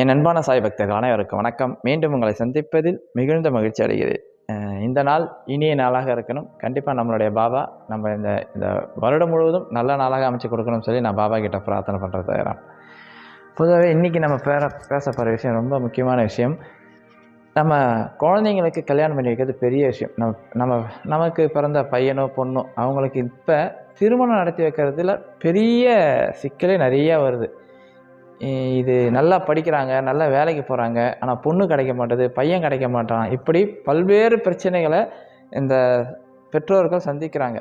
என் அன்பான சாய் பக்தர்கள் அனைவருக்கும் வணக்கம். மீண்டும் உங்களை சந்திப்பதில் மிகுந்த மகிழ்ச்சி அடைகிறேன். இந்த நாள் இனிய நாளாக இருக்கணும். கண்டிப்பாக நம்மளுடைய பாபா நம்ம இந்த இந்த வருடம் முழுவதும் நல்ல நாளாக அமைச்சு கொடுக்கணும்னு சொல்லி நான் பாபா கிட்ட பிரார்த்தனை பண்ணுறது தயாராம். பொதுவாகவே இன்றைக்கி நம்ம பேர பேச போகிற விஷயம் ரொம்ப முக்கியமான விஷயம். நம்ம குழந்தைங்களுக்கு கல்யாணம் பண்ணி வைக்கிறது பெரிய விஷயம். நம்ம நம்ம நமக்கு பிறந்த பையனோ பொண்ணோ அவங்களுக்கு இப்போ திருமணம் நடத்தி வைக்கிறதுல பெரிய சிக்கலே நிறையா வருது. இது நல்லா படிக்கிறாங்க நல்லா வேலைக்கு போகிறாங்க ஆனால் பொண்ணு கிடைக்க மாட்டேது பையன் கிடைக்க மாட்டான். இப்படி பல்வேறு பிரச்சனைகளை இந்த பெற்றோர்கள் சந்திக்கிறாங்க.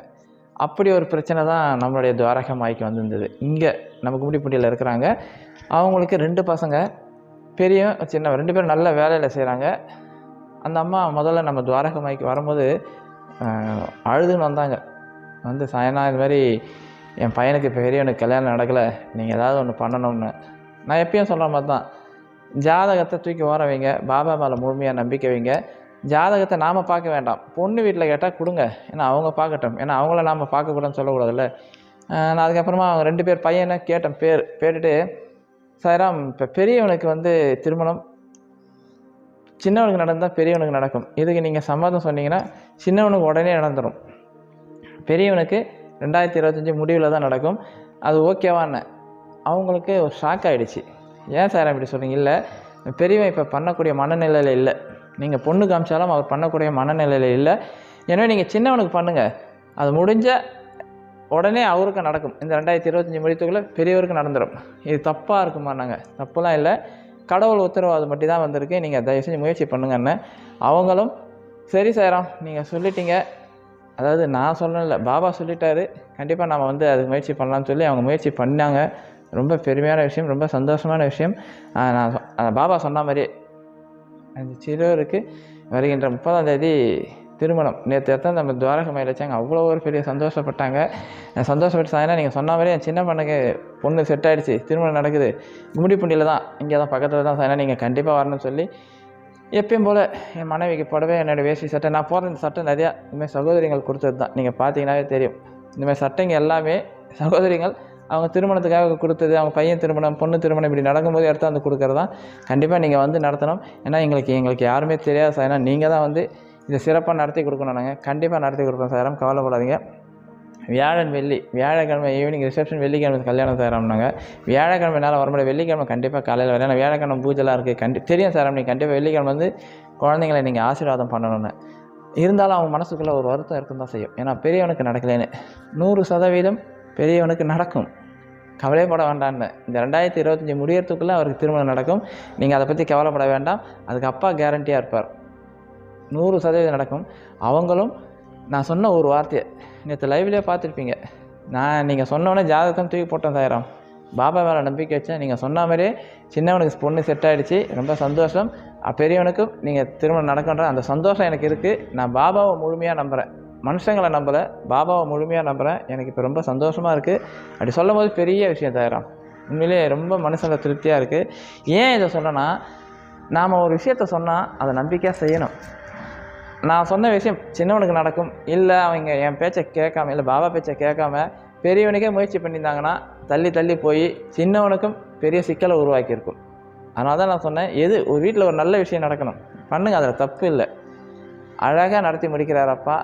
அப்படி ஒரு பிரச்சனை தான் நம்மளுடைய துவாரக மாய்க்கு வந்திருந்தது. இங்கே நம்ம கும்மிடிப்பட்டியில் இருக்கிறாங்க. அவங்களுக்கு ரெண்டு பசங்க பெரிய சின்ன ரெண்டு பேரும் நல்ல வேலையில் செய்கிறாங்க அந்த அம்மா முதல்ல நம்ம துவாரக மாய்க்கு வரும்போது அழுதுன்னு வந்தாங்க. வந்து சாயனா இது மாதிரி என் பையனுக்கு பெரியவனுக்கு கல்யாணம் நடக்கலை. நீங்கள் ஏதாவது ஒன்று பண்ணணும்னு. நான் எப்பயும் சொல்கிற மாதிரி தான். ஜாதகத்தை தூக்கி ஓர வைங்க. பாபா மேலே முழுமையாக நம்பிக்கை வைங்க. ஜாதகத்தை நாம் பார்க்க வேண்டாம். பொண்ணு வீட்டில் கேட்டால் கொடுங்க. ஏன்னா அவங்க பார்க்கட்டும். ஏன்னா அவங்கள நாம் பார்க்கக்கூடாதுன்னு சொல்லக்கூடாதுல்ல. நான் அதுக்கப்புறமா அவங்க ரெண்டு பேர் பையனை கேட்டேன். பேர் கேட்டுட்டு சாய்ராம் இப்போ பெரியவனுக்கு வந்து திருமணம் சின்னவனுக்கு நடந்தால் பெரியவனுக்கு நடக்கும். இதுக்கு நீங்கள் சம்மதம் சொன்னீங்கன்னா சின்னவனுக்கு உடனே நடந்துடும் பெரியவனுக்கு ரெண்டாயிரத்தி இருபத்தஞ்சி முடிவில் தான் நடக்கும். அது ஓகேவான்னு அவங்களுக்கு ஒரு ஷாக் ஆகிடுச்சு ஏன் சார் அப்படி சொல்கிறீங்க இல்லை பெரியவன் இப்போ பண்ணக்கூடிய மனநிலையில் இல்லை. நீங்கள் பொண்ணு காமிச்சாலும் அவர் பண்ணக்கூடிய மனநிலையில் இல்லை. எனவே நீங்கள் சின்னவனுக்கு பண்ணுங்கள் அது முடிஞ்ச உடனே அவருக்கு நடக்கும். இந்த ரெண்டாயிரத்தி இருபத்தஞ்சி முடித்துக்குள்ளே பெரியவருக்கு நடந்துடும் இது தப்பாக இருக்குமா நாங்கள் தப்புலாம் இல்லை. கடவுள் உத்தரவாதம் மட்டும் தான் வந்திருக்கு. நீங்கள் தயவு செஞ்சு முயற்சி பண்ணுங்கன்னு அவங்களும் சரி சாரம் நீங்கள் சொல்லிட்டீங்க. அதாவது நான் சொல்லலை பாபா சொல்லிட்டாரு. கண்டிப்பாக நம்ம வந்து அதுக்கு முயற்சி பண்ணலாம்னு சொல்லி அவங்க முயற்சி பண்ணாங்க. ரொம்ப பெருமையான விஷயம் ரொம்ப சந்தோஷமான விஷயம். நான் பாபா சொன்ன மாதிரியே அந்த சிறுவருக்கு வருகின்ற முப்பதாம் தேதி திருமணம். நேற்று தான் நம்ம துவாரக மயில் வச்சாங்க அவ்வளோ ஒரு பெரிய சந்தோஷப்பட்டாங்க. சந்தோஷப்பட்டு சாயனா நீங்கள் சொன்ன மாதிரி என் சின்ன பண்ணுக்கு பொண்ணு செட் ஆகிடுச்சு திருமணம் நடக்குது. கும்மிடிப்பூண்டியில் தான் இங்கே தான் பக்கத்தில் தான் சாயனா நீங்கள் கண்டிப்பாக வரணும்னு சொல்லி எப்பயும் போல் என் மனைவிக்கு புடவை என்னோடய வேஷ்டி சட்டை நான் போடுற இந்த சட்டை நிறையா இனிமேல் சகோதரிகள் கொடுத்தது தான். நீங்கள் பார்த்தீங்கன்னாவே தெரியும். இந்தமாதிரி சட்டைங்க எல்லாமே சகோதரிகள் அவங்க திருமணத்துக்காக கொடுத்தது அவங்க பையன் திருமணம் பொண்ணு திருமணம் இப்படி நடக்கும்போது எடுத்து வந்து கொடுக்குறது? தான் கண்டிப்பாக நீங்கள் வந்து நடத்தணும். ஏன்னா எங்களுக்கு எங்களுக்கு யாருமே தெரியாது சார். ஏன்னா நீங்கள் தான் வந்து இதை சிறப்பாக நடத்தி கொடுக்கணும் நாங்கள் கண்டிப்பாக நடத்தி கொடுப்போம் சார். கவலைப்படாதீங்க. வியாழன் வெள்ளி வியாழக்கிழமை ஈவினிங் ரிசப்ஷன் வெள்ளிக்கிழமை கல்யாணம் சாராம்னாங்க வியாழக்கிழமை நேரம் வர முடியாது வெள்ளிக்கிழமை கண்டிப்பாக காலையில் வரேன். ஏன்னா வியாழக்கிழமை பூஜைலாம் இருக்குது கண்டி தெரியும் சார். நீங்கள் கண்டிப்பாக வெள்ளிக்கிழமை வந்து குழந்தைங்களை நீங்கள் ஆசீர்வாதம் பண்ணணும்னு. இருந்தாலும் அவங்க மனசுக்குள்ளே ஒரு வருத்தம் இருக்கும் தான் செய்யும். ஏன்னா பெரியவனுக்கு நடக்கலைன்னு. நூறு சதவீதம் பெரியவனுக்கு நடக்கும். கவலைப்பட வேண்டான்னு. இந்த ரெண்டாயிரத்தி இருபத்தஞ்சி முடியறதுக்குள்ளே அவருக்கு திருமணம் நடக்கும். நீங்கள் அதை பற்றி கவலைப்பட வேண்டாம். அதுக்கு அப்பா கேரண்டியாக இருப்பார். நூறு சதவீதம் நடக்கும். அவங்களும் நான் சொன்ன ஒரு வார்த்தையை நேற்று லைவ்லேயே பார்த்துருப்பீங்க. நான் நீங்கள் சொன்னோடனே ஜாதகத்தை தூக்கி போட்டேன் சாயிரம் பாபா மேலே நம்பிக்கை வச்சேன். நீங்கள் சொன்ன மாதிரியே சின்னவனுக்கு பொண்ணு செட் ஆகிடுச்சு ரொம்ப சந்தோஷம். பெரியவனுக்கும் நீங்கள் திருமணம் நடக்கின்ற அந்த சந்தோஷம் எனக்கு இருக்குது நான் பாபாவை முழுமையாக நம்புகிறேன் மனுஷங்களை நம்பலை பாபாவை முழுமையாக நம்புகிறேன் எனக்கு இப்போ ரொம்ப சந்தோஷமாக இருக்குது அப்படி சொல்லும் போது பெரிய விஷயம் தயாராம் உண்மையிலேயே ரொம்ப மனசில் திருப்தியாக இருக்குது ஏன் இதை சொன்னேன்னா நாம் ஒரு விஷயத்த சொன்னால் அதை நம்பிக்கையாக செய்யணும். நான் சொன்ன விஷயம் சின்னவனுக்கு நடக்கும். இல்லை அவங்க என் பேச்சை கேட்காம இல்லை பாபா பேச்சை கேட்காம பெரியவனுக்கே முயற்சி பண்ணியிருந்தாங்கன்னா தள்ளி தள்ளி போய் சின்னவனுக்கும் பெரிய சிக்கலை உருவாக்கியிருக்கும். அதனால தான் நான் சொன்னேன் எது ஒரு வீட்டில் ஒரு நல்ல விஷயம் நடக்கணும். பண்ணுங்க அதில் தப்பு இல்லை. அழகாக நடத்தி முடிக்கிறாரப்பா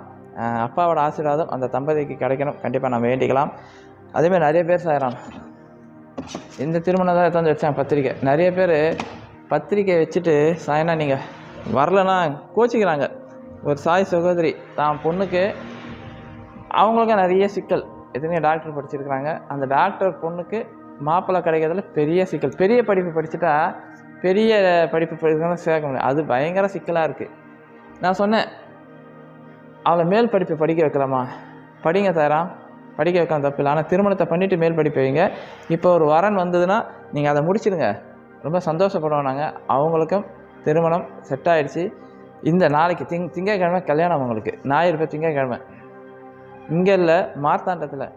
அப்பாவோட ஆசீர்வாதம் அந்த தம்பதிக்கு கிடைக்கணும். கண்டிப்பாக நம்ம வேண்டிக்கலாம். அதேமாதிரி நிறைய பேர் செய்கிறான் இந்த திருமணம் தான் எடுத்து வந்து வச்சாங்க பத்திரிக்கை. நிறைய பேர் பத்திரிக்கை வச்சுட்டு சாயனா நீங்கள் வரலன்னா கோச்சிக்கிறாங்க. ஒரு சாய் சகோதரி தான் பொண்ணுக்கு அவங்களுக்கும் நிறைய சிக்கல். எத்தனையோ டாக்டர் படிச்சிருக்கிறாங்க. அந்த டாக்டர் பொண்ணுக்கு மாப்பிள்ளை கிடைக்கிறதுல பெரிய சிக்கல். பெரிய படிப்பு படிச்சுட்டா பெரிய படிப்பு படிக்கிறதுனால சேர்க்க முடியும் அது பயங்கர சிக்கலாக இருக்குது நான் சொன்னேன் அவளை மேல் படிப்பு படிக்க வைக்கலாமா? படிங்க தரான் படிக்க வைக்கலாம் தப்பு இல்லை ஆனால் திருமணத்தை பண்ணிவிட்டு மேல் படிப்பு வைங்க. இப்போ ஒரு வரன் வந்ததுன்னா நீங்கள் அதை முடிச்சிடுங்க. ரொம்ப சந்தோஷப்படுவோம் நாங்கள் அவங்களுக்கும் திருமணம் செட் ஆகிடுச்சு இந்த நாளைக்கு திங் திங்கக்கிழமை கல்யாணம் அவங்களுக்கு ஞாயிறு போய் திங்கக்கிழமை. இங்கே இல்லை மார்த்தாண்டத்தில்.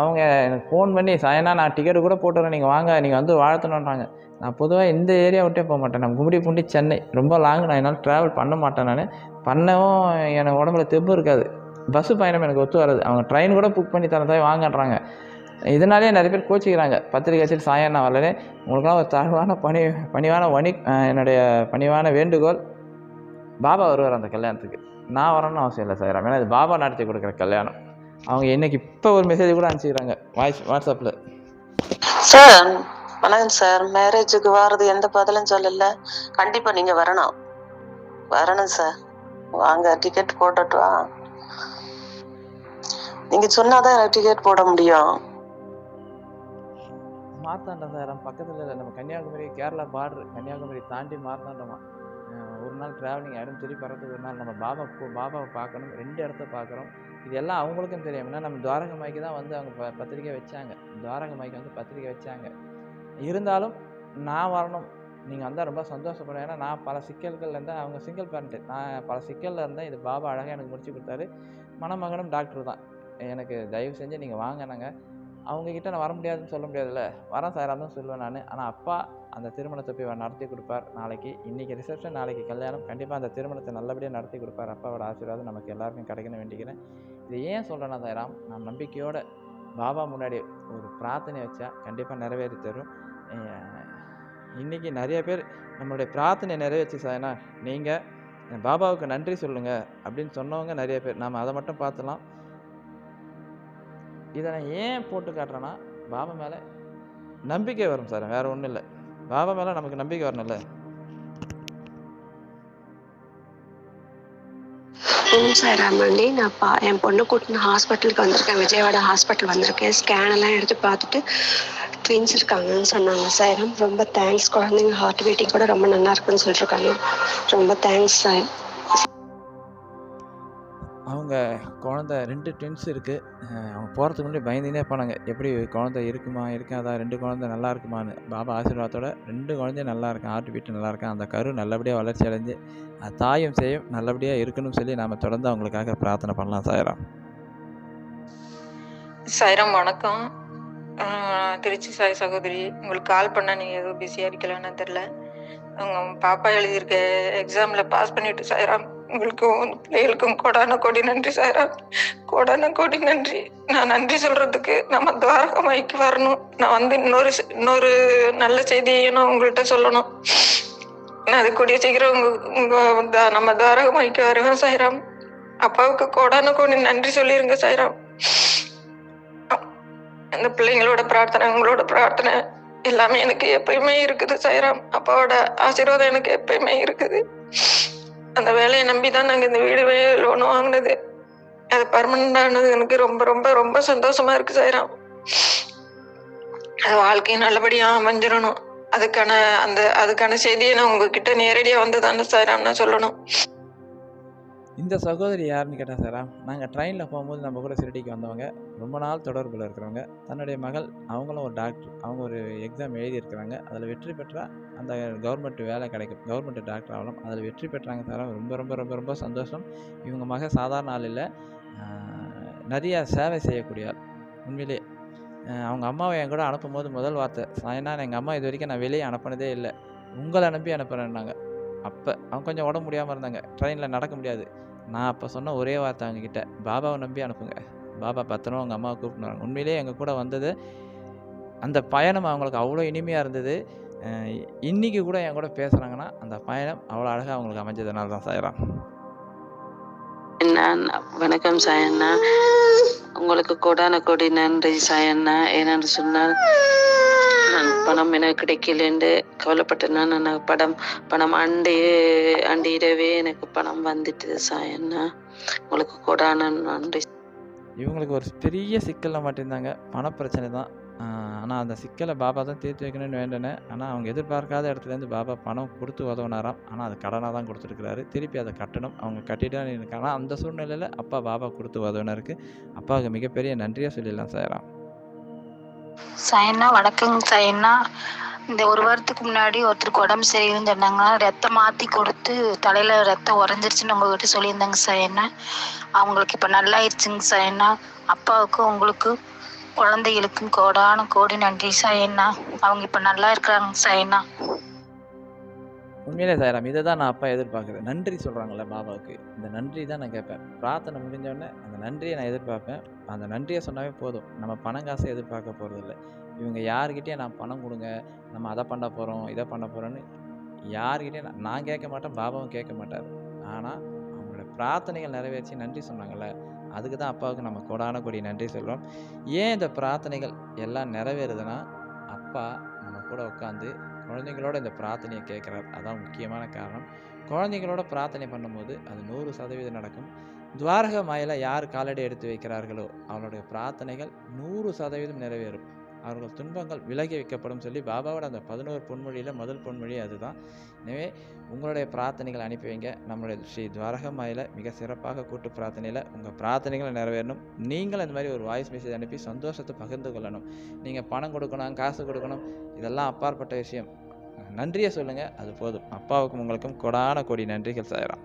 அவங்க எனக்கு ஃபோன் பண்ணி சாயனா நான் டிக்கெட்டு கூட போட்டுறேன் நீங்கள் வாங்க நீங்கள் வந்து வாழ்த்தணுன்றாங்க நான் பொதுவாக இந்த ஏரியா விட்டே போக மாட்டேன். நான் கும்படி பூண்டி சென்னை. ரொம்ப லாங் நான் என்னால் ட்ராவல் பண்ண மாட்டேன் நான். பண்ணவும் எனக்கு உடம்புல தெப்பு இருக்காது. பஸ்ஸு பயணம் எனக்கு ஒத்து வராது. அவங்க ட்ரெயின் கூட புக் பண்ணி தரதாவே வாங்கன்றாங்க. இதனாலே நிறைய பேர் கோச்சிக்கிறாங்க. பத்திரிக்கை வச்சுட்டு சாயண்ணா வரலே உங்களுக்கெல்லாம் ஒரு தாழ்வான பணி பணிவான வணி என்னுடைய பணிவான வேண்டுகோள். பாபா வருவார் அந்த கல்யாணத்துக்கு. நான் வரணும்னு அவசியம் இல்லை சார். ஏன்னா இது பாபா நடத்தி கொடுக்குற கல்யாணம். அவங்க இன்னைக்கு இப்போ ஒரு மெசேஜ் கூட அனுப்பிச்சிக்கிறாங்க. வாட்ஸ் வாட்ஸ்அப்பில் சார் வணக்கம் சார் மேரேஜுக்கு வர்றது எந்த பதிலும் சொல்லல. கண்டிப்பா நீங்க வரணும். வரணும் சார் வாங்க டிக்கெட் போட்டுட்டு நீங்க சொன்னாதான் எனக்கு டிக்கெட் போட முடியும். மார்த்தாண்டம் சார் பக்கத்தில் இல்லை. நம்ம கன்னியாகுமரி கேரளா பார்டர் கன்னியாகுமரி தாண்டி மார்த்தாண்டமா? ஒரு நாள் ட்ராவலிங் ஆகிடும் திருப்பி வரதுக்கு ஒரு நாள் நம்ம பாபா பாபாவை பார்க்கணும். ரெண்டு இடத்த பார்க்குறோம். இது எல்லாம் அவங்களுக்கும் தெரியும். ஏன்னா நம்ம துவாரக மாய்க்கு தான் வந்து அவங்க ப- பத்திரிக்கை வச்சாங்க. துவாரக மாய்க்கு வந்து பத்திரிக்கை வச்சாங்க. இருந்தாலும் நான் வரணும். நீங்கள் வந்தால் ரொம்ப சந்தோஷப்படுவேன் ஏன்னா நான் பல சிக்கல்கள் இருந்தேன் அவங்க சிங்கிள் பேரண்ட்டு நான் பல சிக்கலில் இருந்தேன் இது பாபா அழகாக எனக்கு முடிச்சு கொடுத்தாரு. மணமகனும் டாக்டர் தான். எனக்கு தயவு செஞ்சு நீங்கள் வாங்கினாங்க அவங்கக்கிட்ட நான் வர முடியாதுன்னு சொல்ல முடியாதுல்ல. வரேன் சார் தான் சொல்லுவேன் நான். ஆனால் அப்பா அந்த திருமணத்தை போய் நடத்தி கொடுப்பார் நாளைக்கு. இன்றைக்கி ரிசப்ஷன் நாளைக்கு கல்யாணம். கண்டிப்பாக அந்த திருமணத்தை நல்லபடியாக நடத்தி கொடுப்பார் அப்பாவோட ஆசீர்வாதம் நமக்கு எல்லாருக்கும் கிடைக்கணும்னு வேண்டிக்கிறேன். இது ஏன் சொல்கிறேன்னா சாய்ராம் நான் நம்பிக்கையோட பாபா முன்னாடி ஒரு பிரார்த்தனை வச்சா கண்டிப்பாக நிறைவேறி தரும். இன்றைக்கி இன்னைக்கு நிறைய பேர் நம்மளுடைய பிரார்த்தனை நிறைவேற்றி சாய்னா நீங்கள் பாபாவுக்கு நன்றி சொல்லுங்கள் அப்படின்னு சொன்னவங்க நிறைய பேர். நாம் அதை மட்டும் பார்த்துலாம் இதை நான் ஏன் போட்டு காட்டுறேன்னா பாபா மேலே நம்பிக்கை வரும் சார். வேறு ஒன்றும் இல்லை. பாபா மேலே நமக்கு நம்பிக்கை வரணும்ல. ஓம் சாய்ராம் అండి நான் பா என் பொண்ணு கூட்டின ஹாஸ்பிட்டலுக்கு வந்திருக்கேன். விஜயவாடா ஹாஸ்பிட்டல் வந்திருக்கேன். ஸ்கேன் எல்லாம் எடுத்து பார்த்துட்டு ட்வின்ஸ் இருக்காங்கன்னு சொன்னாங்க சாய்ராம் ரொம்ப தேங்க்ஸ் குழந்தைங்க ஹார்ட் பீட்டிங் கூட ரொம்ப நல்லா இருக்குன்னு சொல்லிருக்காங்க ரொம்ப தேங்க்ஸ் சாய் அவங்க குழந்த ரெண்டு ட்வின்ஸ் இருக்குது அவங்க போகிறதுக்கு முன்னாடி பயந்துனே போனாங்க. எப்படி குழந்த இருக்குமா இருக்காதா? ரெண்டு குழந்தை நல்லா இருக்குமான்னு. பாபா ஆசீர்வாதத்தோட ரெண்டு குழந்தையும் நல்லா இருக்கும் ஆர்ட் பீட்டு நல்லா இருக்கும் அந்த கரு நல்லபடியாக வளர்ச்சி அடைஞ்சு தாயும் செய்யும் நல்லபடியாக இருக்கணும்னு சொல்லி நாம் தொடர்ந்து அவங்களுக்காக பிரார்த்தனை பண்ணலாம் சாயராம். சாயராம் வணக்கம். திருச்சி சாய் சகோதரி உங்களுக்கு கால் பண்ணால் நீங்கள் எதுவும் பிஸியாக இருக்கலான்னு தெரில உங்கள் பாப்பா எழுதியிருக்க எக்ஸாமில் பாஸ் பண்ணிட்டு சாயராம். உங்களுக்கும் உங்க பிள்ளைகளுக்கும் கோடான கோடி நன்றி சாரா கோடான கோடி நன்றி. நான் நன்றி சொல்றதுக்கு நம்ம துவாரகமாய்க்கு வரணும். நான் வந்து இன்னொரு இன்னொரு நல்ல செய்தியை நான் உங்கள்கிட்ட சொல்லணும். நான் அது கூடிய சீக்கிரம் உங்க உங்க நம்ம நம்ம துவாரகமாய்க்கு வருவேன் சாய்ராம் அப்பாவுக்கு கோடான கோடி நன்றி சொல்லிருங்க சாய்ராம் அந்த பிள்ளைங்களோட பிரார்த்தனை உங்களோட பிரார்த்தனை எல்லாமே எனக்கு எப்பயுமே இருக்குது சாய்ராம் அப்பாவோட ஆசீர்வாதம் எனக்கு எப்பயுமே இருக்குது. அந்த வேலையை நம்பி தான் நாங்கள் இந்த வீடு லோன் வாங்கினது. அது பர்மனண்ட் ஆனது எனக்கு ரொம்ப ரொம்ப ரொம்ப சந்தோஷமா இருக்கு சாய்ராம் அது வாழ்க்கையை நல்லபடியா அமைஞ்சிடணும். அதுக்கான அந்த அதுக்கான செய்தியை நான் உங்ககிட்ட நேரடியா வந்து தானே சாய்ராம் நான் சொல்லணும். இந்த சகோதரி யாருன்னு கேட்டால் சாரா நாங்கள் ட்ரெயினில் போகும்போது நம்ம கூட சிறுடிக்கு வந்தவங்க ரொம்ப நாள் தொடர்பில் இருக்கிறவங்க. தன்னுடைய மகள் அவங்களும் ஒரு டாக்டர் அவங்க ஒரு எக்ஸாம் எழுதியிருக்கிறாங்க. அதில் வெற்றி பெற்றால் அந்த கவர்மெண்ட் வேலை கிடைக்கும். கவர்மெண்ட் டாக்டர் ஆகலாம். அதில் வெற்றி பெற்றாங்க சாரா ரொம்ப ரொம்ப ரொம்ப ரொம்ப சந்தோஷம். இவங்க மக சாதாரண ஆள் இல்லை. நிறையா சேவை செய்யக்கூடிய ஆள். உண்மையிலே அவங்க அம்மாவை என் கூட அனுப்பும்போது முதல் வார்த்தை ஏன்னா எங்கள் அம்மா இது வரைக்கும் நான் வெளியே அனுப்பினதே இல்லை. உங்களை அனுப்பி அனுப்புகிறேன்னாங்க அப்போ அவங்க கொஞ்சம் உடம்பு முடியாமல் இருந்தாங்க. ட்ரெயினில் நடக்க முடியாது. நான் அப்போ சொன்ன ஒரே வார்த்தை அவங்கக்கிட்ட பாபாவை நம்பி அனுப்புங்க. பாபா பத்திரம் அவங்க அம்மாவை கூப்பிட்டு உண்மையிலேயே எங்கள் கூட வந்தது அந்த பயணம் அவங்களுக்கு அவ்வளோ இனிமையாக இருந்தது. இன்றைக்கி இன்னைக்கு கூட என் கூட பேசுகிறாங்கன்னா அந்த பயணம் அவ்வளோ அழகாக அவங்களுக்கு அமைஞ்சதுனால தான் சாயிரம் என்ன வணக்கம் சாயண்ணா. உங்களுக்கு கோடான கோடி நன்றி சாயண்ணா. ஏனென்று சொன்னால் நான் பணம் எனக்கு கிடைக்கலன்னு கவலைப்பட்டேன்னா நான் படம் பணம் அண்டி அண்டிடவே எனக்கு பணம் வந்துட்டு சாயண்ணா உங்களுக்கு கோடான நன்றி. இவங்களுக்கு ஒரு பெரிய சிக்கலில் மாட்டிருந்தாங்க. பணப்பிரச்சனை தான். ஆனால் அந்த சிக்கலை பாபா தான் தீர்த்து வைக்கணும்னு வேண்டினேன். ஆனால் அவங்க எதிர்பார்க்காத இடத்துலேருந்து பாபா பணம் கொடுத்து உதவினாராம். ஆனால் அது கடனாக தான் கொடுத்துருக்குறாரு. திருப்பி அதை கட்டணும். அவங்க கட்டிட்டு இருக்காங்க. ஆனால் அந்த சூழ்நிலையில் அப்பா பாபா கொடுத்து உதவினருக்கு அப்பாவுக்கு மிகப்பெரிய நன்றியாக சொல்லிடலாம் சாயராம். சைனா வணக்கங்க சைனா இந்த ஒரு வாரத்துக்கு முன்னாடி ஒருத்தருக்கு உடம்பு சரியில்லைன்னு சொன்னாங்க. ரத்தம் மாற்றி கொடுத்து தலையில் ரத்தம் உறைஞ்சிருச்சுன்னு உங்ககிட்ட சொல்லியிருந்தாங்க சார் என்ன? அவங்களுக்கு இப்போ நல்லாயிருச்சுங்க சார் என்ன? அப்பாவுக்கும் உங்களுக்கு குழந்தைகளுக்கும் கோடான கோடி நன்றி சார் என்ன? அவங்க இப்போ நல்லா இருக்கிறாங்க சார் என்ன? உண்மையிலே சாய்ராம் இதை தான் நான் அப்பா எதிர்பார்க்குறேன். நன்றி சொல்கிறாங்கல்ல பாபாவுக்கு. இந்த நன்றி தான் நான் கேட்பேன். பிரார்த்தனை முடிஞ்சோடனே அந்த நன்றியை நான் எதிர்பார்ப்பேன். அந்த நன்றியை சொன்னாவே போதும். நம்ம பணம் காசை எதிர்பார்க்க போகிறதில்ல இவங்க யாருக்கிட்டேயும் நான் பணம் கொடுங்க நம்ம அதை பண்ண போகிறோம் இதை பண்ண போகிறோன்னு யார்கிட்டயும் நான் நான் கேட்க மாட்டேன் பாபாவும் கேட்க மாட்டார். ஆனால் அவங்களோட பிரார்த்தனைகள் நிறைவேற்றி நன்றி சொன்னாங்கள்ல அதுக்கு தான் அப்பாவுக்கு நம்ம கொடான கொடி நன்றி சொல்கிறோம் ஏன் இந்த பிரார்த்தனைகள் எல்லாம் நிறைவேறுதுன்னா அப்பா நம்ம கூட உட்காந்து குழந்தைங்களோட இந்த பிரார்த்தனையை கேட்குறார். அதான் முக்கியமான காரணம். குழந்தைங்களோட பிரார்த்தனை பண்ணும்போது அது நூறு சதவீதம் நடக்கும். துவாரக மாயில் யார் காலடி எடுத்து வைக்கிறார்களோ அவளுடைய பிரார்த்தனைகள் நூறு சதவீதம் நிறைவேறும். அவர்கள் துன்பங்கள் விலகி வைக்கப்படும் சொல்லி பாபாவோட அந்த பதினோரு பொன்மொழியில் முதல் பொன்மொழி அதுதான். எனவே உங்களுடைய பிரார்த்தனைகள் அனுப்பி வைங்க. நம்மளுடைய ஸ்ரீ துவாரகமாயில் மிக சிறப்பாக கூட்டு பிரார்த்தனையில் உங்கள் பிரார்த்தனைகளை நிறைவேறணும். நீங்களும் இந்த மாதிரி ஒரு வாய்ஸ் மெசேஜ் அனுப்பி சந்தோஷத்தை பகிர்ந்து கொள்ளணும். நீங்கள் பணம் கொடுக்கணும் காசு கொடுக்கணும் இதெல்லாம் அப்பாற்பட்ட விஷயம். நன்றியை சொல்லுங்கள் அது போதும். அப்பாவுக்கும் உங்களுக்கும் கொடான கொடி நன்றிகள் சாயிரம்.